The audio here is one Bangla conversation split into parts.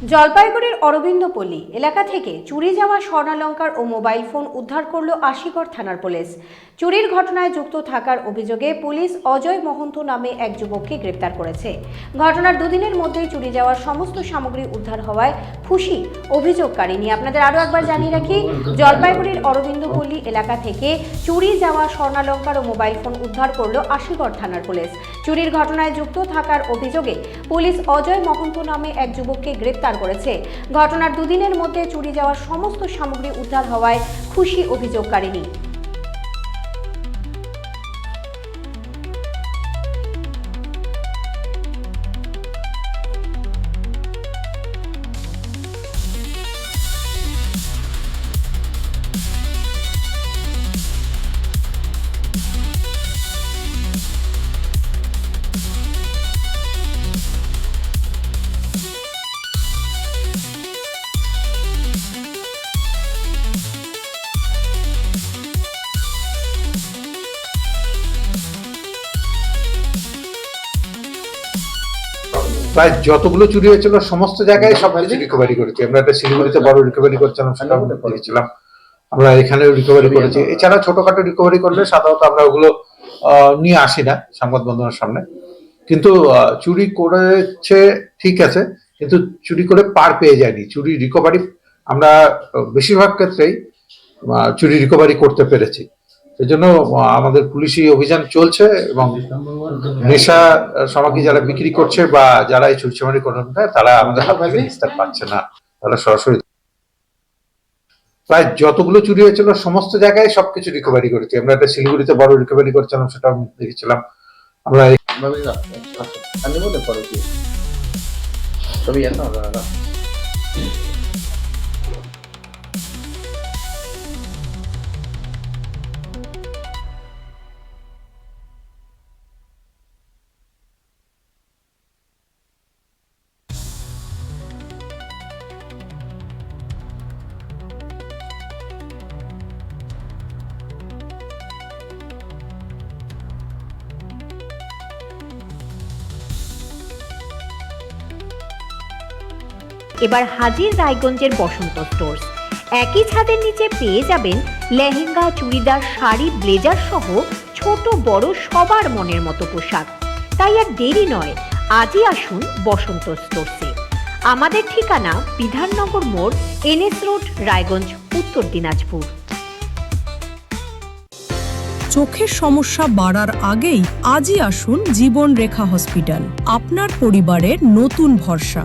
জলপাইগুড়ির অরবিন্দপল্লী এলাকা থেকে চুরি যাওয়া স্বর্ণালঙ্কার ও মোবাইল ফোন উদ্ধার করল আশিগড় থানার পুলিশ। চুরির ঘটনায় যুক্ত থাকার অভিযোগে পুলিশ অজয় মহন্ত নামে এক যুবককে গ্রেপ্তার করেছে। ঘটনার দুদিনের মধ্যেই চুরি যাওয়ার সমস্ত সামগ্রী উদ্ধার হওয়ায় খুশি অভিযোগকারী নিয়ে আপনাদের আরও একবার জানিয়ে রাখি, জলপাইগুড়ির অরবিন্দপল্লী এলাকা থেকে চুরি যাওয়া স্বর্ণালঙ্কার ও মোবাইল ফোন উদ্ধার করল আশিগড় থানার পুলিশ। চুরির ঘটনায় যুক্ত থাকার অভিযোগে পুলিশ অজয় মহন্ত নামে এক যুবককে গ্রেপ্তার করেছে। ঘটনার দুদিনের মধ্যে চুরি যাওয়ার সমস্ত সামগ্রী উদ্ধার হওয়ায় খুশি অভিযোগকারিনী। প্রায় যতগুলো চুরি হয়েছিল সমস্ত জায়গায় সব কিছু রিকভারি করেছি। আমরা একটা শিলিগুড়িতে বড় রিকভারি করছিলাম সেটা দেখেছিলাম আমরা এখানেও রিকভারি করেছি। এছাড়া ছোটখাটো রিকভারি করলে সাধারণত আমরা ওগুলো আহ, নিয়ে আসি না সংবাদ বন্ধনের সামনে। কিন্তু আহ, চুরি করেছে ঠিক আছে কিন্তু চুরি করে পার পেয়ে যায়নি। চুরি রিকভারি আমরা বেশিরভাগ ক্ষেত্রেই আহ, চুরি রিকভারি করতে পেরেছি। সেই জন্য আমাদের পুলিশি অভিযান চলছে এবং নেশা সামগ্রী যারা বিক্রি করছে বা যারা এই চুরি চামারি করে তারা আমাদের হাত পাচ্ছে না। তারা সরাসরি প্রায় যতগুলো চুরি হয়েছিল সমস্ত জায়গায় সবকিছু রিকভারি করেছি। আমরা একটা শিলিগুড়িতে বড় রিকভারি করছিলাম সেটা আমি দেখেছিলাম আমরা Mami, no, andemos de por aquí. এবার হাজির রায়গঞ্জের বসন্ত স্টোর্স একই ছাদের নিচে পেয়ে যাবেন লেহেঙ্গা, চুড়িদার, শাড়ি, ব্লেজার সহ ছোট, বড় সবার মনের মতো পোশাক। তাই আর দেরি নয়, আজই আসুন বসন্ত স্টোর্সে আমাদের ঠিকানা বিধাননগর মোড়, এনএস রোড, রায়গঞ্জ, উত্তর দিনাজপুর। চোখের সমস্যা বাড়ার আগেই আজই আসুন জীবন রেখা হসপিটাল। আপনার পরিবারের নতুন ভরসা।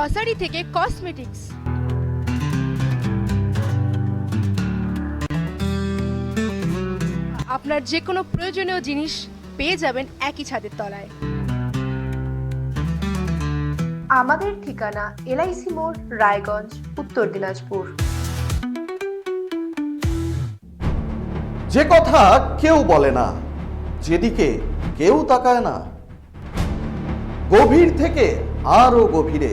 গ্রসারি থেকে কসমেটিক্স আপনার যে কোনো প্রয়োজনীয় জিনিস পেয়ে যাবেন একই ছাদের তলায়। আমাদের ঠিকানা এলআইসি মোড় রায়গঞ্জ উত্তর দিনাজপুর। যে কথা কেউ বলে না যেদিকে কেউ তাকায় না গভীর থেকে আরও গভীরে।